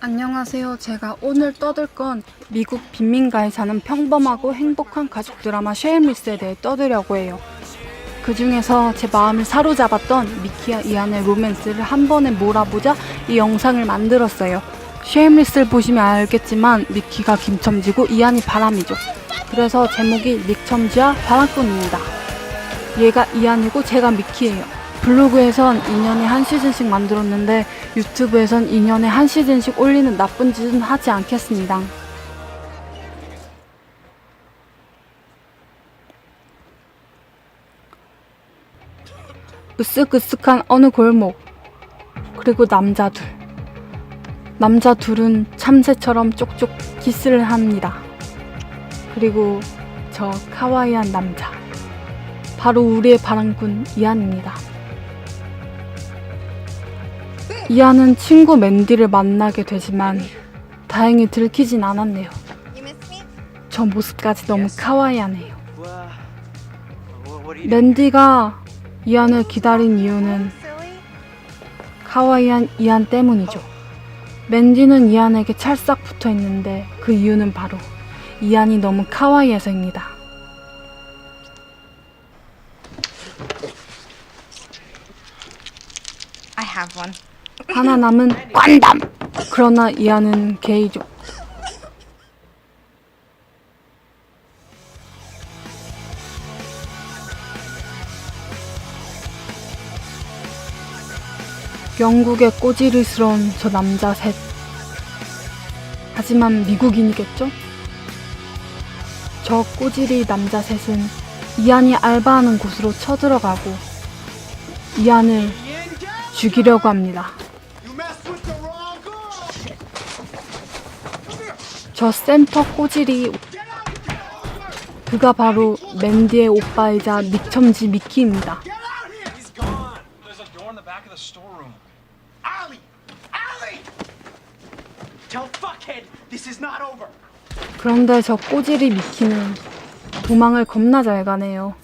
안녕하세요. 제가 오늘 떠들 건 미국 빈민가에 사는 평범하고 행복한 가족 드라마 쉐임리스에 대해 떠들려고 해요. 그 중에서 제 마음을 사로잡았던 미키와 이안의 로맨스를 한 번에 몰아보자 이 영상을 만들었어요. 쉐임리스를 보시면 알겠지만 미키가 김첨지고 이안이 바람이죠. 그래서 제목이 닉첨지와 바람꾼입니다. 얘가 이안이고 제가 미키예요. 블로그에선 2년에 한 시즌씩 만들었는데 유튜브에선 2년에 한 시즌씩 올리는 나쁜 짓은 하지 않겠습니다. 으쓱으쓱한 어느 골목 그리고 남자 둘 남자 둘은 참새처럼 쪽쪽 키스를 합니다. 그리고 저 카와이한 남자 바로 우리의 바람꾼 이안입니다. 이안은 친구 맨디를 만나게 되지만 다행히 들키진 않았네요. 저 모습까지 너무 카와이하네요. What are you 맨디가 이안을 기다린 이유는? 카와이한 이안 때문이죠. 맨디는 이안에게 찰싹 붙어 있는데 그 이유는 바로 이안이 너무 카와이해서입니다. I have one. 하나 남은 관담! 그러나 이안은 게이죠. 영국의 꼬지르스러운 저 남자 셋. 하지만 미국인이겠죠? 저 꼬지리 남자 셋은 이안이 알바하는 곳으로 쳐들어가고 이안을 죽이려고 합니다. 저 센터 꼬질이 그가 바로 맨디의 오빠이자 닉첨지 미키입니다. 그런데 저 꼬질이 미키는 도망을 겁나 잘 가네요.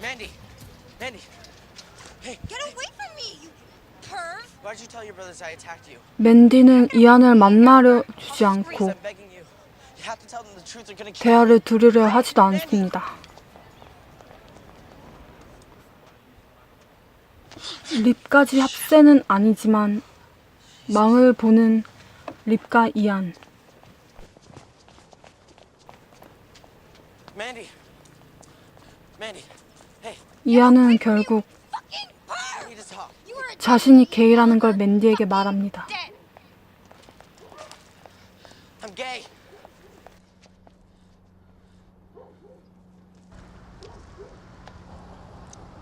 Mandy! Mandy! Hey, Get away 맨디는 이안을 만나려 주지 않고 대화를 들으려 하지도 않습니다. 립까지 합세는 아니지만 망을 보는 립과 이안 이안은 결국 자신이 게이라는 걸 맨디에게 말합니다. dead! I'm gay.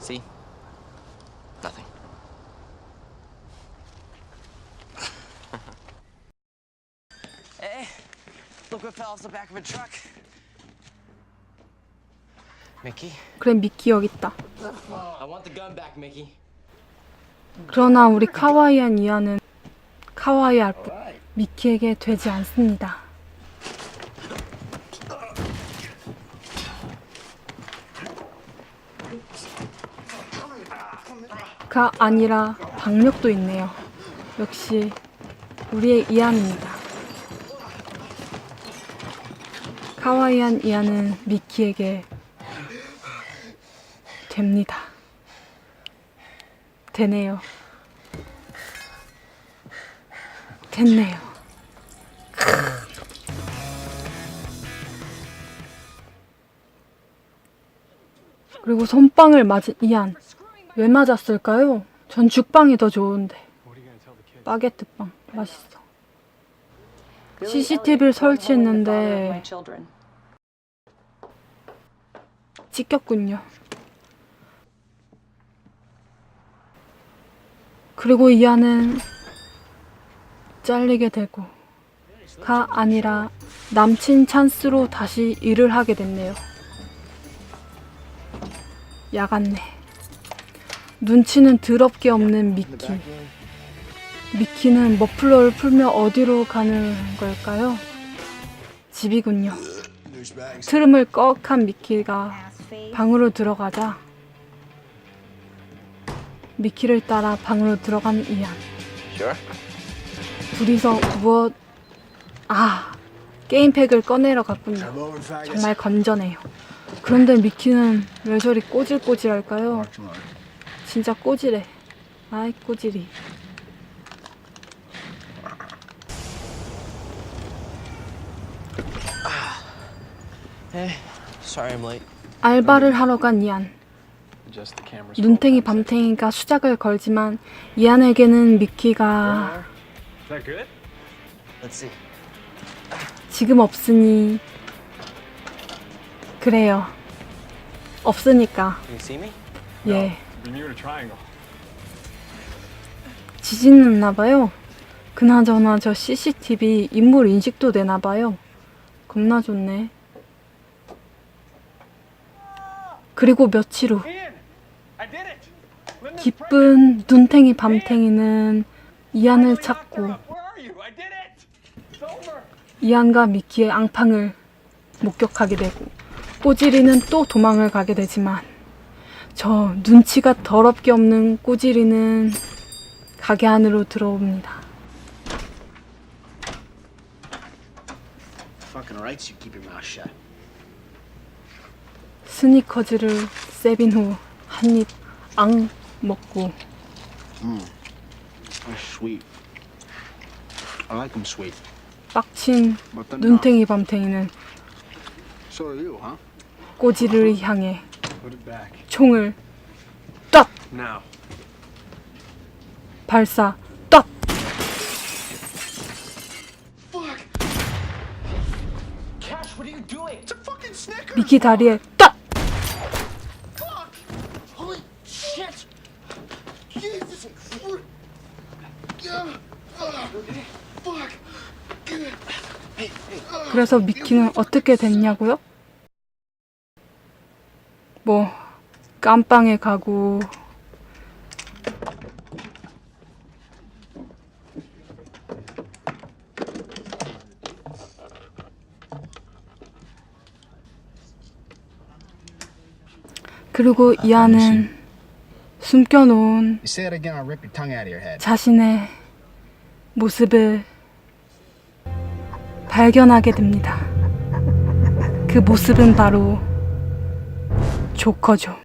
See? Nothing. hey, look what fell off the back of a truck. Mickey? 그래 미키 여기 있다. I want the gun back, Mickey. 그러나 우리 카와이한 이안은 카와이할 뿐 미키에게 되지 않습니다. 가 아니라 박력도 있네요. 역시 우리의 이안입니다. 카와이한 이안은 미키에게 됩니다. 되네요. 됐네요. 그리고 손빵을 맞은 이안. 왜 맞았을까요? 전 죽빵이 더 좋은데. 바게트 빵 맛있어. CCTV를 설치했는데 찍혔군요. 그리고 이안은 잘리게 되고 가 아니라 남친 찬스로 다시 일을 하게 됐네요. 야갔네. 눈치는 더럽게 없는 미키. 미키는 머플러를 풀며 어디로 가는 걸까요? 집이군요. 트름을 꺽한 미키가 방으로 들어가자 미키를 따라 방으로 들어간 이안. Sure? 둘이서 무엇 아 게임팩을 꺼내러 갔군요. 정말 건전해요. 그런데 미키는 왜 저리 꼬질꼬질할까요? 진짜 꼬질해. 아이 꼬질이. Hey, sorry I'm late. 알바를 하러 간 이안. Just the camera's 눈탱이 밤탱이가 수작을 걸지만 이안에게는 미키가 Is that good? Let's see. 지금 없으니 그래요. 없으니까 Can you see me? 예. 지진 났나봐요. 그나저나 저 CCTV 인물 인식도 되나봐요. 겁나 좋네. 그리고 며칠 후 Ian, I did it. Linda's 기쁜 눈탱이 밤탱이는 이안을 찾고. 이안과 미키의 앙팡을 목격하게 되고 꼬지리는 또 도망을 가게 되지만 저 눈치가 더럽게 없는 꼬지리는 가게 안으로 들어옵니다. 스니커즈를 세빈 후 한입 앙 먹고 They're sweet. I like them sweet. 빡친 But they're 눈탱이 밤탱이는 not. So do you, huh? 꼬지리를 향해 Put it back 총을 딱 now. 발사 딱 Cash, what are you doing? It's a fucking Snicker. 미키 다리에 그래서 미키는 어떻게 됐냐고요? 뭐 깜빵에 가고 그리고 이안은 숨겨놓은. 자신의 모습을 발견하게 됩니다. 그 모습은 바로 조커죠.